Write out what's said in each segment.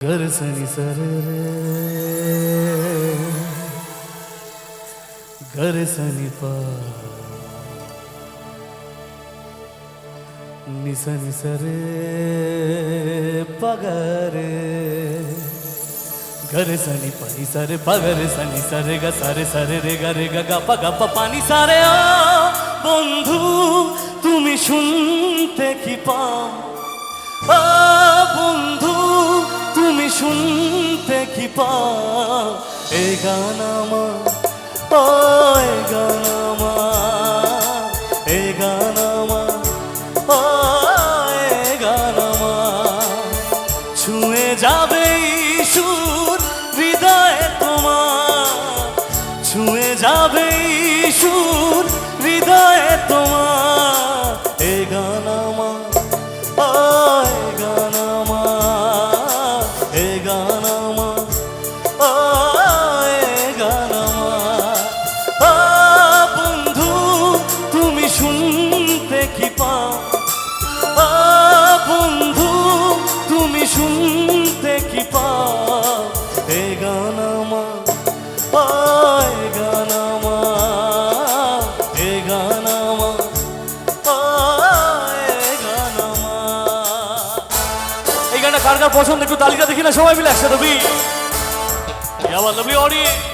घर सनी सर रे घर सनी पा निस निस रे पगरे घर सनी पानी सारे पगरे सनी सारे गा सारे सारे রে গা রে গা গা পা গা পা পানি সারে আ বন্ধু তুমি শুনতে কি পাও আ বন্ধু তুমি শুনতে কি পাও? এ গান আমার ও এ গান আমার। এ গান আমার ও এ গান আমার। ছুঁয়ে যাবে সুর হৃদয়ে তোমার। ছুঁয়ে যাবে সুর পাও আ, বন্ধু তুমি শুনতে কি পাও এ গান আমার এ গান আমার এ গান আমার এই গানটা কার কার পছন্দ? একটু তালিকা দেখি না সবাই মিলে একসাথে বি আমার লাভলি অডিয়েন্স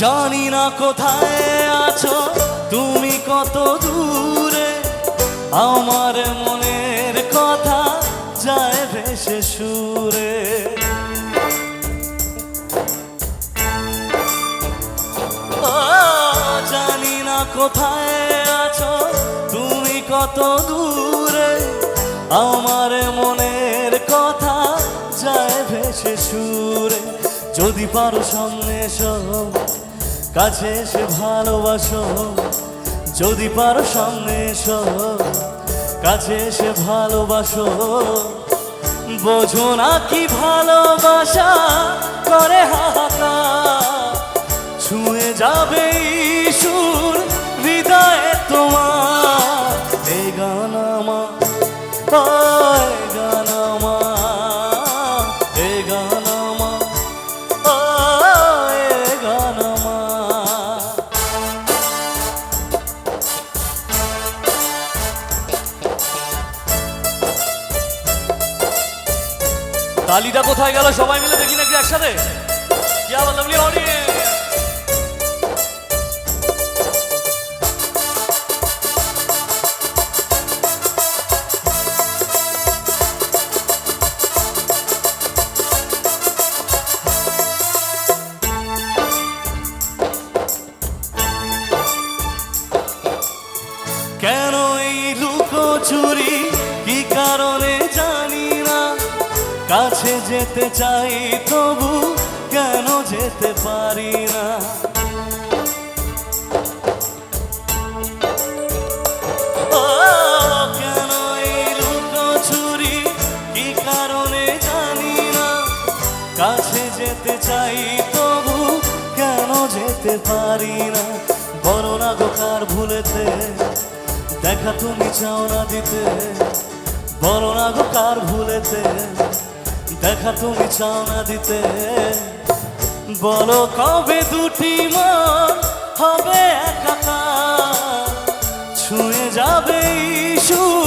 জানি না কোথায় আছো, তুমি কত দূরে? আমার মনের কথা যায় ভেসে সুরে। জানি না কোথায় আছো, তুমি কত দূরে? আমার মনের কথা যায় ভেসে সুরে। যদি পারো সামনে এসো। কাছে এসে ভালোবাসো, যদি পারো সামনে এসো। কাছে এসে ভালোবাসো, বোঝো না কি ভালোবাসা করে হাহাকার। ছুঁয়ে যাবে তালিটা কোথায় গেল? সবাই মিলে দেখি নাকি একসাথে। কেন এই লুকোচুরি? কাছে যেতে চাই, তবু কেন যেতে পারি না? কাছে যেতে চাই, তবু কেন যেতে পারি না? বড় না গো, কার ভুলেতে? দেখা তুমি চাও না দিতে। বড় না গো, কার ভুলেতে? দেখা তুমি চাও না দিতে। বলো কবে দুটি মন হবে একাকার? ছুঁয়ে যাবে হৃদয়ে